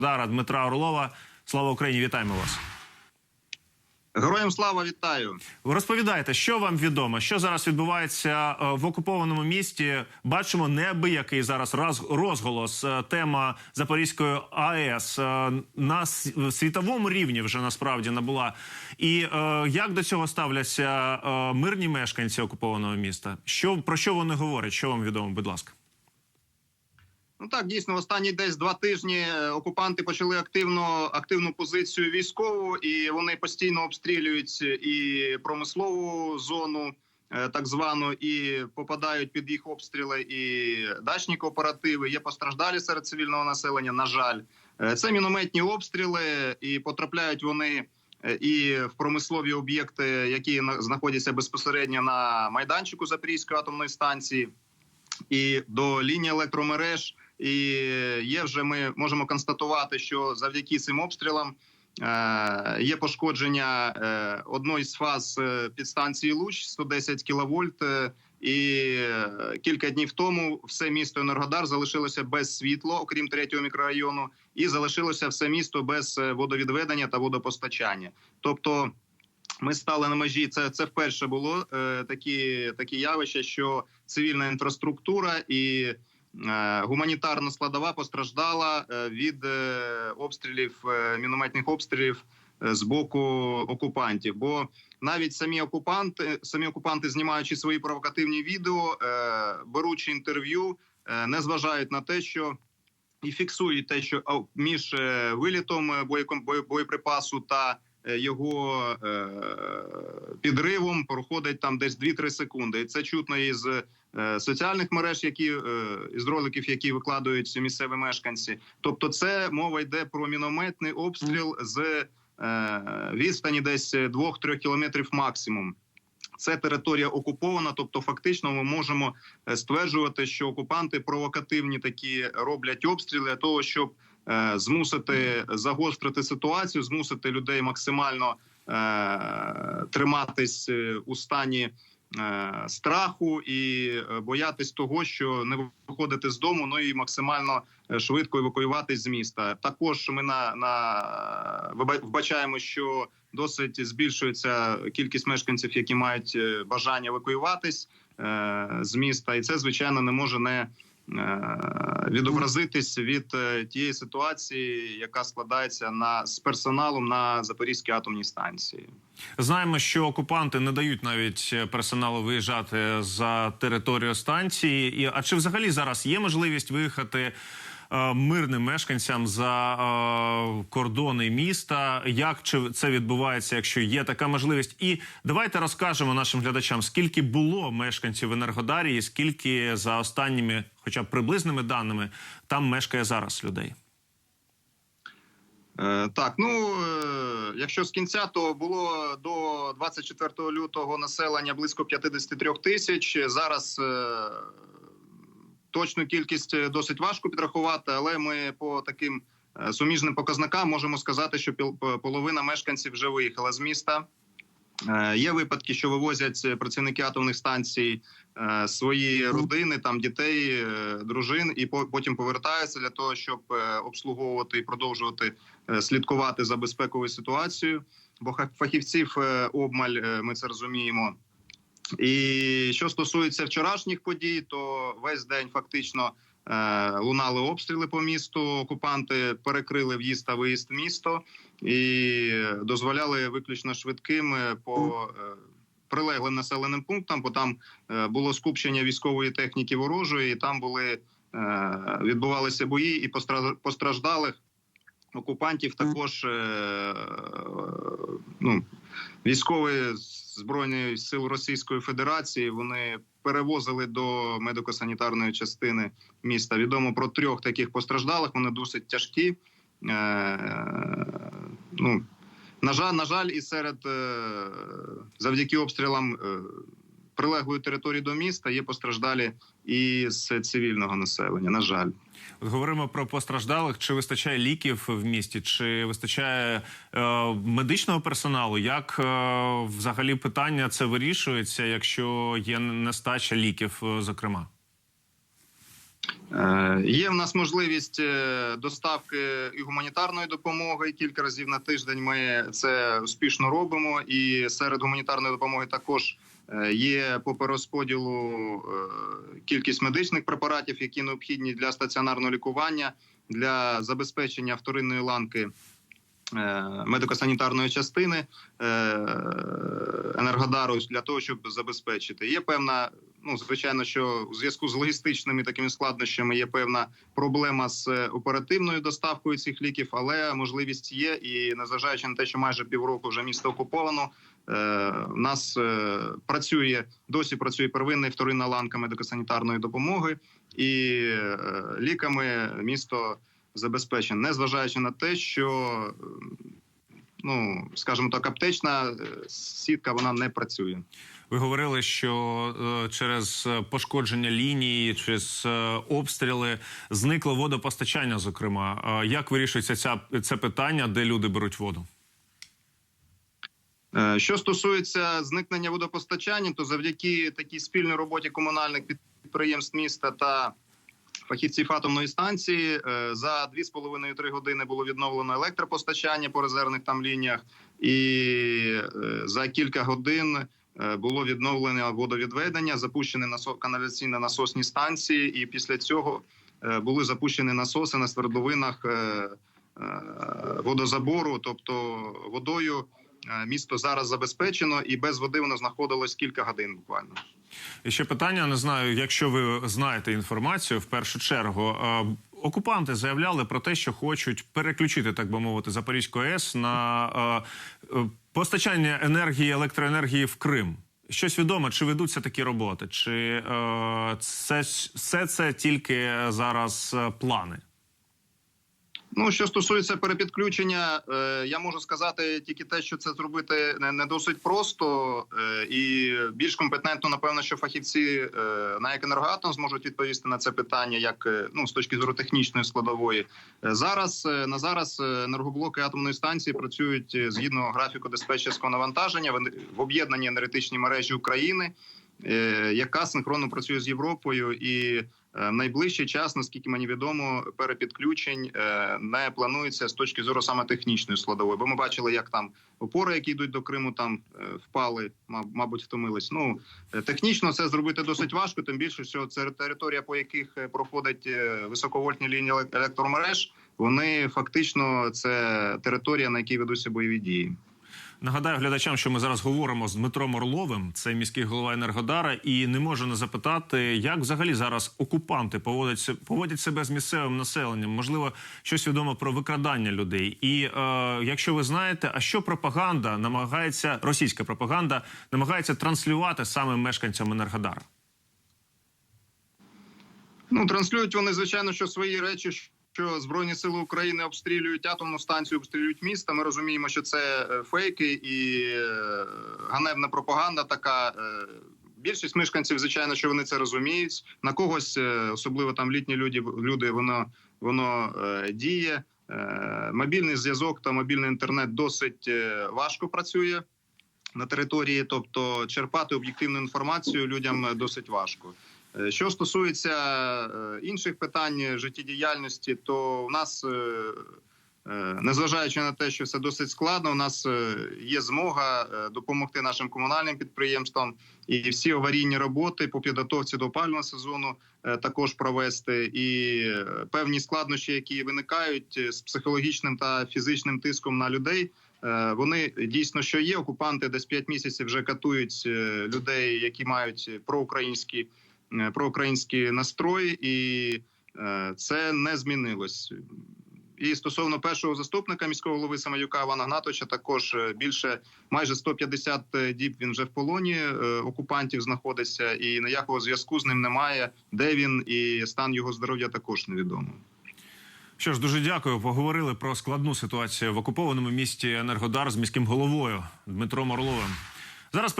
Дара Дмитра Орлова. Слава Україні! Вітаємо вас. Героям слава вітаю. Ви розповідаєте, що вам відомо, що зараз відбувається е, в окупованому місті. Бачимо неабиякий зараз розголос. е, Тема Запорізької АЕС е, на світовому рівні вже насправді набула. І як до цього ставляться мирні мешканці окупованого міста? Що про що вони говорять? Що вам відомо? Будь ласка. Ну так дійсно останні десь два тижні е, окупанти почали активно активну позицію військову, і вони постійно обстрілюють і промислову зону, е, так звану, і попадають під їх обстріли і дачні кооперативи. Є постраждалі серед цивільного населення. На жаль, Е, це мінометні обстріли, і потрапляють вони. е, І в промислові об'єкти, які на- знаходяться безпосередньо на майданчику Запорізької атомної станції, і до лінії електромереж. І є вже ми можемо констатувати, що завдяки цим обстрілам е, є пошкодження е, одної з фаз е, підстанції Луч 110 кВт. І кілька днів тому все місто Енергодар залишилося без світла, окрім третього мікрорайону, і залишилося все місто без водовідведення та водопостачання. Тобто, ми стали на межі. Це це вперше було е, такі, такі явища, що цивільна інфраструктура і гуманітарна складова постраждала е, від е, обстрілів е, мінометних обстрілів е, з боку окупантів. Бо навіть самі окупанти, самі окупанти, знімаючи свої провокативні відео, е, беручи інтерв'ю, е, не зважають на те, що і фіксують те, що між е, вилітом е, боєприпасу та е, його е, підривом проходить там десь 2-3 секунди. І це чутно із е, соціальних мереж, які е, із роликів, які викладають місцеві мешканці. Тобто, це мова йде про мінометний обстріл з е, відстані десь 2-3 кілометрів максимум. Це територія окупована, тобто фактично ми можемо е, стверджувати, що окупанти провокативні такі роблять обстріли для того, щоб е, змусити загострити ситуацію, змусити людей максимально е, триматись е, у стані е, страху і е, боятись того, що не виходити з дому, ну і максимально е, швидко евакуюватись з міста. Також ми на, на вбачаємо, що досить збільшується кількість мешканців, які мають е, бажання евакуюватись е, з міста, і це звичайно не може не е, відобразитись від е, тієї ситуації, яка складається на з персоналом на Запорізькій атомній станції. Знаємо, що окупанти не дають навіть е, персоналу виїжджати за територію станції. І а чи взагалі зараз є можливість виїхати е, мирним мешканцям за е, кордони міста? Як чи це відбувається, якщо є така можливість? І давайте розкажемо нашим глядачам, скільки було мешканців Енергодарі, і скільки за останніми, хоча б приблизними даними, там мешкає зараз людей. Е, Так, ну е, якщо з кінця, то було до 24 лютого населення близько 53 тисяч. Зараз е, точну кількість е, досить важко підрахувати, але ми по таким е, суміжним показникам можемо сказати, що половина мешканців вже виїхала з міста. Е, Є випадки, що вивозять працівники атомних станцій свої родини, там дітей, дружин, і по- потім повертаються для того, щоб обслуговувати і продовжувати слідкувати за безпековою ситуацією. Бо фахівців обмаль, ми це розуміємо. І що стосується вчорашніх подій, то весь день фактично е, лунали обстріли по місту. Окупанти перекрили в'їзд та виїзд місто і дозволяли виключно швидким е, по е, прилеглим населеним пунктам, бо там було скупчення військової техніки ворожої, і там були відбувалися бої, і постра- постраждалих окупантів також е, ну, військові збройні сил Російської Федерації вони перевозили до медико-санітарної частини міста. Відомо про трьох таких постраждалих. Вони досить тяжкі. Е, ну, на жаль, на жаль, і серед е, завдяки обстрілам прилеглої території до міста є постраждалі і з цивільного населення. На жаль. От говоримо про постраждалих. Чи вистачає ліків в місті, чи вистачає е, медичного персоналу? Як е, взагалі питання це вирішується, якщо є нестача ліків, е, зокрема? Е, Є в нас можливість е, доставки і гуманітарної допомоги. Кілька разів на тиждень ми це успішно робимо. І серед гуманітарної допомоги також є по перерозподілу е, кількість медичних препаратів, які необхідні для стаціонарного лікування, для забезпечення вторинної ланки. е, Медико-санітарної частини е, енергодару для того, щоб забезпечити. Є певна ну звичайно, що у зв'язку з логістичними такими складнощами є певна проблема з е, оперативною доставкою цих ліків, але можливість є. І незважаючи на те, що майже півроку вже місто окуповано. Е, У нас е, працює досі працює первинна і вторинна ланка медико-санітарної допомоги, і е, ліками місто забезпечено, незважаючи на те, що е, ну скажімо так, аптечна е, сітка вона не працює. Ви говорили, що е, через е, пошкодження лінії, через е, обстріли зникло водопостачання. Зокрема, Е, як вирішується ця це питання, де люди беруть воду? Е, Що стосується зникнення водопостачання, то завдяки такій спільній роботі комунальних підприємств міста та фахівців атомної станції е, за 2,5-3 години було відновлено електропостачання по резервних там лініях, і е, за кілька годин було відновлено водовідведення, запущені каналізаційні насосні станції, і після цього були запущені насоси на свердловинах водозабору, тобто водою. Е, Місто зараз забезпечено, і без води воно знаходилось кілька годин буквально. І ще питання. Не знаю, якщо ви знаєте інформацію, в першу чергу е, окупанти заявляли про те, що хочуть переключити, так би мовити, Запорізьку АЕС на е, е, постачання енергії електроенергії в Крим. Щось відомо, чи ведуться такі роботи, чи е, це все це тільки зараз плани? Ну що стосується перепідключення, е, я можу сказати тільки те, що це зробити не, досить просто е, і більш компетентно, напевно, що фахівці е, на як енергоатом зможуть відповісти на це питання, як е, ну з точки зору технічної складової. Е, Зараз е, на зараз е, енергоблоки атомної станції працюють е, згідно графіку диспетчерського навантаження в- об'єднаній енергетичній мережі України, е, яка синхронно працює з Європою і. Е, найближчий час, наскільки мені відомо, перепідключень е, не планується з точки зору саме технічної складової. Бо ми бачили, як там опори, які йдуть до Криму, там е, впали, маб- мабуть, втомились. Ну технічно це зробити досить важко. Тим більше, що це територія, по яких проходять е, високовольтні лінії електромереж. Вони фактично це територія, на якій ведуться бойові дії. Нагадаю глядачам, що ми зараз говоримо з Дмитром Орловим, це міський голова Енергодара, і не можу не запитати, як взагалі зараз окупанти поводять, поводять себе з місцевим населенням. Можливо, щось відомо про викрадання людей. І е, якщо ви знаєте, а що пропаганда намагається, російська пропаганда намагається транслювати саме мешканцям Енергодара? Ну транслюють вони звичайно, що свої речі. Що збройні сили України обстрілюють атомну станцію, обстрілюють міста. Ми розуміємо, що це е, фейки і е, ганебна пропаганда. Така Е, більшість мешканців, звичайно, що вони це розуміють. На когось, особливо там літні люди, люди воно воно діє. Мобільний зв'язок та мобільний інтернет досить важко працює на території, тобто черпати об'єктивну інформацію людям досить важко. Е, Що стосується е, інших питань життєдіяльності, то у нас, е, незважаючи на те, що все досить складно, у нас є змога допомогти нашим комунальним підприємствам і всі аварійні роботи по підготовці до опалювального сезону також провести. І певні складнощі, які виникають з психологічним та фізичним тиском на людей. Вони дійсно що є. Окупанти десь 5 місяців вже катують людей, які мають проукраїнські проукраїнські настрої, і е, це не змінилось. І стосовно першого заступника міського голови Самаюка Івана Гнатовича, також е, більше майже 150 діб він вже в полоні е, окупантів знаходиться, і ніякого зв'язку з ним немає. Де він і стан його здоров'я також невідомо. Що ж, дуже дякую. Поговорили про складну ситуацію в окупованому місті Енергодар з міським головою Дмитром Орловим. Зараз